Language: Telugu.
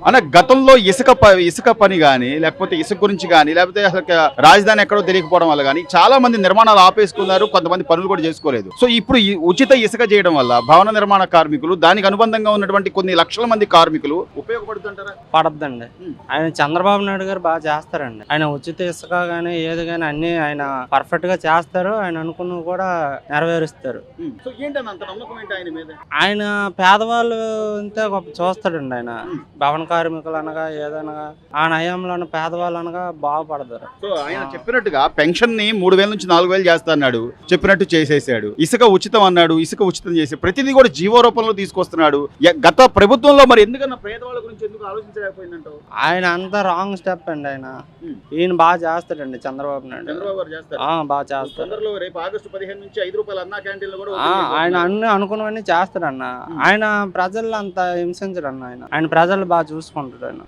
అన్న గతంలో ఇసుక ఇసుక పని గాని లేకపోతే ఇసుక గురించి గాని లేకపోతే అసలు రాజధాని ఎక్కడో తెలియకపోవడం వల్ల గాని చాలా మంది నిర్మాణాలు ఆపేసుకున్నారు కొంతమంది పనులు కూడా చేసుకోలేదు. సో ఇప్పుడు ఉచిత ఇసుక చేయడం వల్ల భవన నిర్మాణ కార్మికులు దానికి అనుబంధంగా ఉన్నటువంటి కొన్ని లక్షల మంది కార్మికులు ఉపయోగపడుతుంటారా? పడద్దండి. ఆయన చంద్రబాబు నాయుడు గారు బాగా చేస్తారండి. ఆయన ఉచిత ఇసుక గానీ ఏది గానీ అన్ని ఆయన పర్ఫెక్ట్గా చేస్తారు. ఆయన అనుకున్నవి కూడా నెరవేరుస్తారు. ఆయన పేదవాళ్ళు అంతే చూస్తాడండి ఆయన ఉమ్. భవన కార్మికులు అనగా ఏదనగా ఆ నయంలో పేదవాళ్ళు అనగా బాగుపడతారు. సో ఆయన చెప్పినట్టుగా పెన్షన్ని మూడు వేల నుంచి నాలుగు వేలు చేస్తా అన్నాడు చెప్పినట్టు చేసేసాడు. ఇసుక ఉచితం అన్నాడు ఇసుక ఉచితం చేసి ప్రతిదీ కూడా జీవో రూపంలో తీసుకొస్తున్నాడు. గత ప్రభుత్వంలో మరి ఎందుకన్నా పేదవాళ్ళ గురించి ఎందుకు ఆలోచించలేకపోయిందంటావు? ఆయన అంతా రాంగ్ స్టెప్ అండి ఆయన. ఈయన బాగా చేస్తాడండి చంద్రబాబు నాయుడు. చంద్రబాబు గారు చేస్తారు. బాగా చేస్తారు. రేపు ఆగస్టు పదిహేను నుంచి ఐదు రూపాయలు అన్నా క్యాంటీన్లు కూడా ఆయన. అన్ని అనుకున్నవన్నీ చేస్తాడన్న. ఆయన ప్రజలు అంత హింసించడు అన్న ఆయన. ఆయన ప్రజలు బాగా చూసుకుంటాడు ఆయన.